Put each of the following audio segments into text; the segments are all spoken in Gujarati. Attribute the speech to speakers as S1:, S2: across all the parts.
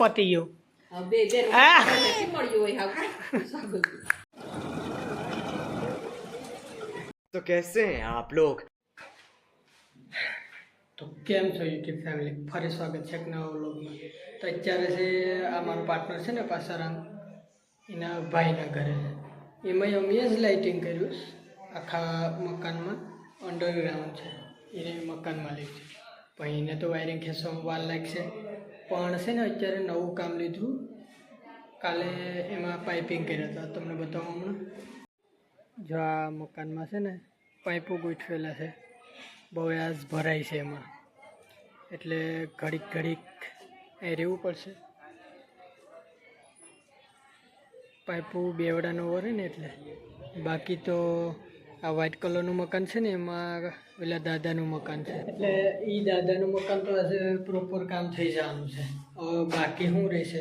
S1: પતી
S2: તો કેસે આપ લોગ?
S1: તો કેમ છો યુટ્યુબ ફેમિલી? ફરી સ્વાગત છે નવા વ્લોગમાં. તો અત્યારે છે આ મારો પાર્ટનર છે ને પાસારામ એના ભાઈના ઘરે. એમાં અમે જ લાઇટિંગ કર્યું આખા મકાનમાં. અંડરગ્રાઉન્ડ છે એને મકાન માલિક છે. પણ એને તો વાયરિંગ ખેંચવામાં વાર લાગશે. પણ છે ને અત્યારે નવું કામ લીધું. કાલે એમાં પાઇપિંગ કર્યા હતા. તમને બતાવું હમણાં. જો આ મકાનમાં છે ને પાઇપો ગોઠવેલા છે. બહુ આજ ભરાય છે એમાં. એટલે ઘડીક ઘડીક એ રહેવું પડશે. પાઇપો બેવડાનો વરે ને એટલે. બાકી તો આ વ્હાઇટ કલરનું મકાન છે ને, એમાં પેલા દાદાનું મકાન છે. એટલે એ દાદાનું મકાન તો આજે પ્રોપર કામ થઈ જવાનું છે. બાકી શું રહેશે?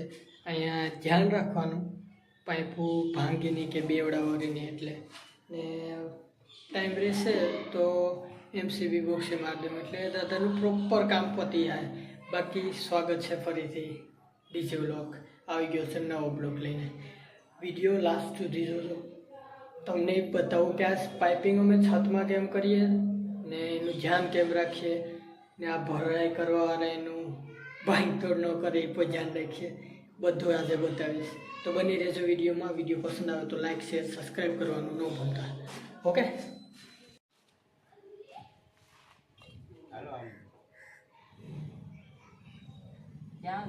S1: અહીંયા ધ્યાન રાખવાનું. પાઇપો ભાંગીની કે બેવડાવવાની એટલે. ને ટાઈમ રહેશે તો એમસીબી બોક્સે દઉં એટલે દાદાનું પ્રોપર કામ પતી જાય. બાકી સ્વાગત છે ફરીથી ડીજે બ્લોક આવી ગયો છે નવો બ્લોક લઈને. વીડિયો લાસ્ટ સુધી જોજો. તમને બતાવું કે આ પાઇપિંગ અમે છતમાં કેમ કરીએ ને એનું ધ્યાન કેમ રાખીએ ને આ ભરાઈ કરવા અને એનું ભાંગતોડ ન કરે એ પણ ધ્યાન રાખીએ. બધું આજે બતાવીશ. તો બની રહેજો વિડીયોમાં. વીડિયો પસંદ આવે તો લાઈક શેર સબસ્ક્રાઈબ કરવાનું ન ભૂલતા. ઓકે
S3: ક્યાં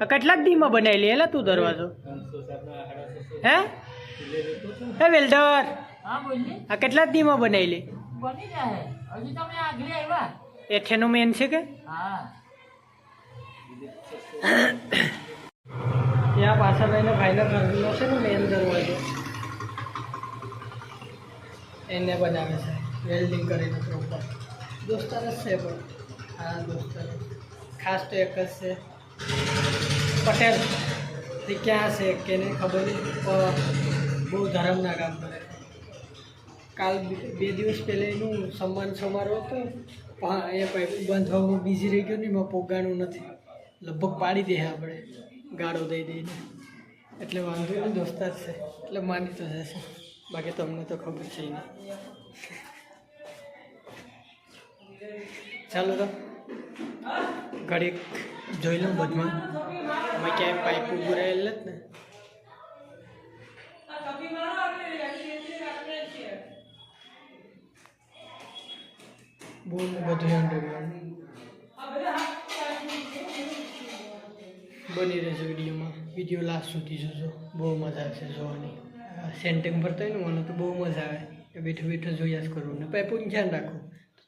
S3: બનાવે
S1: કેટલાક દીમાં બનાવેલી એલા તું દરવાજો? હે? હે વેલ્ડર? આ કેટલાક દીમાં બનાવેલી
S3: બની જાય. હજી તમે આગળ આવ્યા?
S1: એઠેનું મેન છે કે? ત્યાં પાછળ લઈને ભાઈના ઘરનો છે ને મેન દરવાજો. એને બનાવે છે. વેલ્ડિંગ કરીને પ્રોપર દોસ્તાર જ છે પણ. હા દોસ્તાર ખાસ તો એક જ છે. પટેલ. તે ક્યાં છે કે નહીં ખબર નહીં પણ બહુ ધર્મના કામ કરે કાલ બે- દિવસ પહેલાં એનું સન્માન સમારોહ હતો. પણ એ પાઇપ બાંધવામાં બીજી રહી ગયો ને એમાં પોગાણું નથી. લગભગ પાડી દે આપણે ગાળો દઈ દઈને. એટલે વાંધો નહીં દોસ્તાર છે. એટલે માની તો જશે. બાકી તમને તો ખબર છે નહીં ચાલો તો. ઘડીક જોઈ લઉં બધમાં. અમે ક્યાંય પાઇપ ઉભું રહેલ જ ને. બહુ બધું બની રહેશે વિડીયોમાં. વીડિયો લાસ્ટ સુધી જોજો. બહુ મજા આવશે જોવાની. સેન્ટિંગ ભરતા હોય ને મને તો બહુ મજા આવે. બેઠું બેઠું જોયા જ કરવું ને. પાઇપનું ધ્યાન રાખો.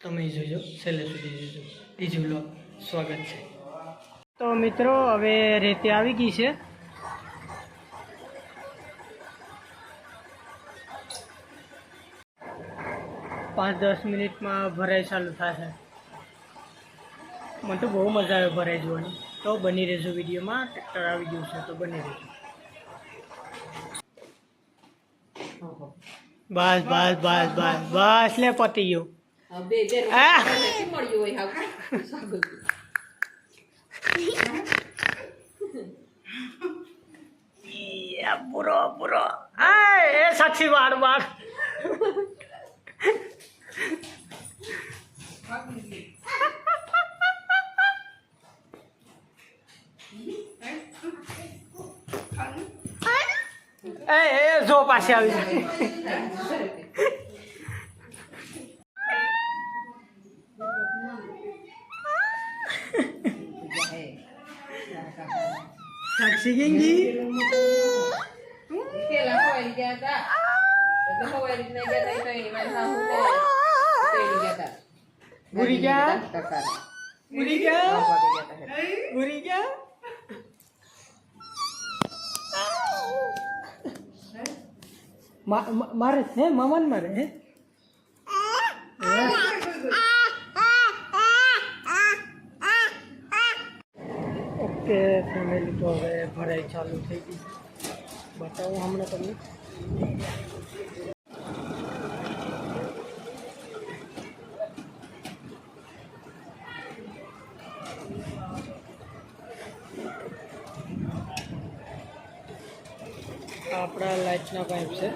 S1: તમે જોજો, છેલ્લે સુધી જોજો. બીજું લો, સ્વાગત છે. તો મિત્રો, હવે રેતી આવી ગઈ છે. પાંચ દસ મિનિટમાં ભરાઈ ચાલુ થશે. મને તો બહુ મજા આવે ભરાઈ જોવાની. તો બની રહેજો વિડીયોમાં, ટ્રેક્ટર આવી ગયું છે, તો બની રહેજો. બસ બસ બસ બસ બસ, લે પતી ગયું.
S3: બે બે મળ્યું હોય
S1: હા પૂરો પૂરો એ સાક્ષી વાળ વાળ. એ એ જો પાછી આવી. સાક્ષી ગંગી
S3: પેલા ખવાઈ ગયા હતા એટલે ખવાઈ નહીં ગયા હતા, તો એમાં તેડી ગયા હતા.
S1: ભૂરી ગયા? ઉડી ગયા
S3: ભાગી ગયા
S1: મારે હે મામાને મારે હે? ફેમિલી તો હવે ભરાઈ ચાલુ થઈ ગઈ બતાવું હમણાં તમને. આપણા લાઇટના પાઇપ છે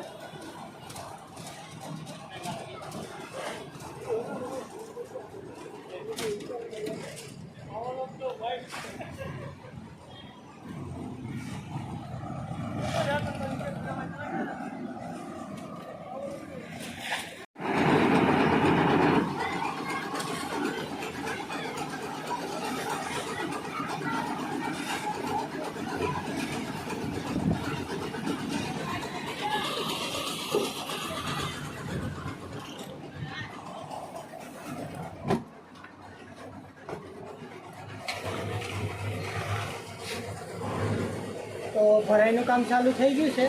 S1: તો ભરાઈનું કામ ચાલુ થઈ ગયું છે.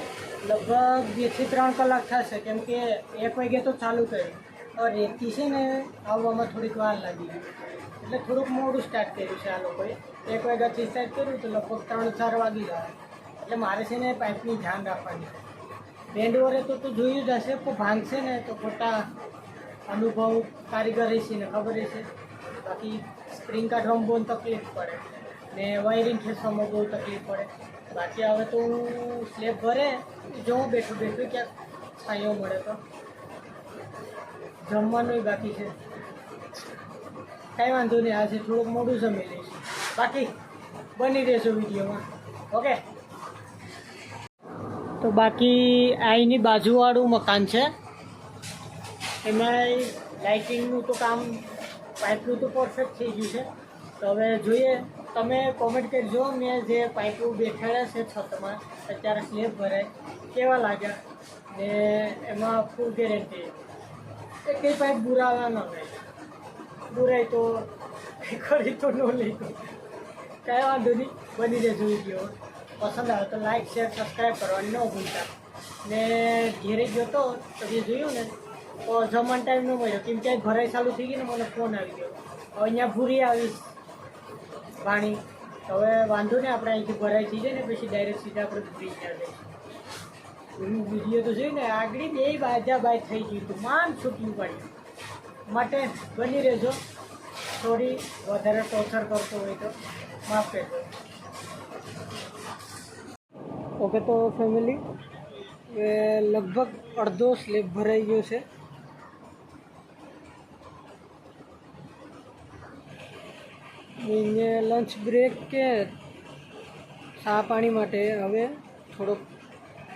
S1: લગભગ બેથી ત્રણ કલાક થશે. કેમ કે એક વાગે તો ચાલુ કર્યું. તો રેતી છે ને આવવામાં થોડીક વાર લાગી ગઈ. એટલે થોડુંક મોડું સ્ટાર્ટ કર્યું છે આ લોકોએ. એક વાગ્યાથી સ્ટાર્ટ કર્યું તો લગભગ ત્રણ ચાર વાગી ગયા. એટલે મારે છે ને પાઇપની ધ્યાન રાખવાની બેન્ડ વરે તો તો જોયું જ હશે, પણ ભાંગશે ને તો ખોટા અનુભવ કારીગર છે ને ખબર હશે બાકી સ્પ્રિંગ કાઢવામાં બહુ તકલીફ પડે. ને વાયરિંગ ખેંચવામાં બહુ તકલીફ પડે. બાકી હવે તો હું સ્લેબ ભરે જોઉં બેઠું બેઠું ક્યાંક સાંયો મળે તો. જમવાનું બાકી છે. કાંઈ વાંધો નહીં આજે થોડુંક મોડું જમી લઈશ. બાકી, બની રહેશે વિડીયોમાં. ઓકે? તો બાકી અહીંની બાજુવાળું મકાન છે. એમાં લાઇટિંગનું તો કામ પાઇપનું તો પરફેક્ટ થઈ ગયું છે. તો હવે જોઈએ તમે કોમેન્ટ કરજો. મેં જે પાઇપો બેઠાડ્યા છે છતમાં, અત્યારે સ્લેબ ભરાય. કેવા લાગ્યા? ને એમાં ફૂલ ગેરંટી એ કંઈ પાઇપ બુરાવા ન ગઈ બુરાય તો કરી તો ન લઈ કાંઈ વાંધો નહીં. બની રહેજો ગયો પસંદ આવે તો લાઇક શેર સબસ્ક્રાઈબ કરવાની ન ભૂલતા. ને ઘેરે ગયો તો પછી જોયું ને, તો જમવાનો ટાઈમ ન મળ્યો. કેમ ક્યાંય ભરાઈ ચાલુ થઈ ગયું ને મને ફોન આવી ગયો. હવે અહીંયા ભૂરી આવીશ. પાણી. હવે વાંધો નહીં આપણે અહીંથી ભરાઈ થઈ ને પછી ડાયરેક્ટ સીધા આપણે ભૂરી જાય જઈશું વીડિયો તો જોઈને આગળ બે બાજા બાય થઈ ગયું હતું માન છૂટ્યું પડી. માટે બની રહેજો. થોડી વધારે ટોર્ચર કરતો હોય તો માફ કરજો. ઓકે, તો ફેમિલી લગભગ અડધો સ્લેબ ભરાઈ ગયો છે. એને લંચ બ્રેક કે ચા પાણી માટે હવે થોડોક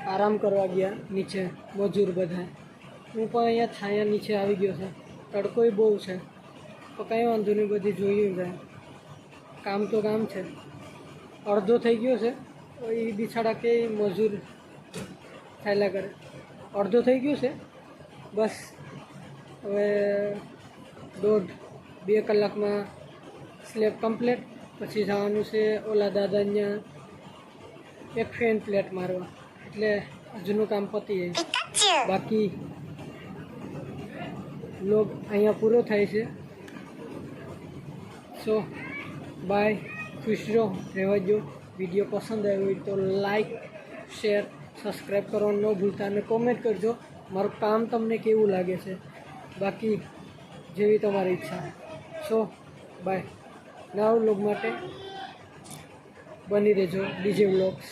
S1: આરામ કરવા ગયા નીચે, મજૂર બધા. હું પણ અહીંયા છાયા નીચે આવી ગયો છે. તડકોય બહુ છે. તો કંઈ વાંધો નહીં, બધી જોયું જાય કામ તો કામ છે. અડધો થઈ ગયો છે. તો એ બિછાડા કે મજૂર ચાલ્યા કરે અડધો થઈ ગયું છે. બસ. હવે દોઢ, બે કલાકમાં સ્લેબ કમ્પ્લીટ પછી જવાનું છે ઓલા દાદા અહીંયા એક ફેન પ્લેટ મારવા. એટલે હજુનું કામ પતી જાય. બાકી લોગ અહીંયા પૂરો થાય છે. સો બાય ખુશ રહો રહેવા દો વીડિયો પસંદ આવ્યો હોય તો લાઈક શેર સબસ્ક્રાઈબ કરવાનું ન ભૂલતા અને કોમેન્ટ કરજો. મારું કામ તમને કેવું લાગે છે? બાકી જેવી તમારી ઈચ્છા. સો બાય નવા વ્લોગ માટે બની રહેજો ડીજે વ્લોગ્સ.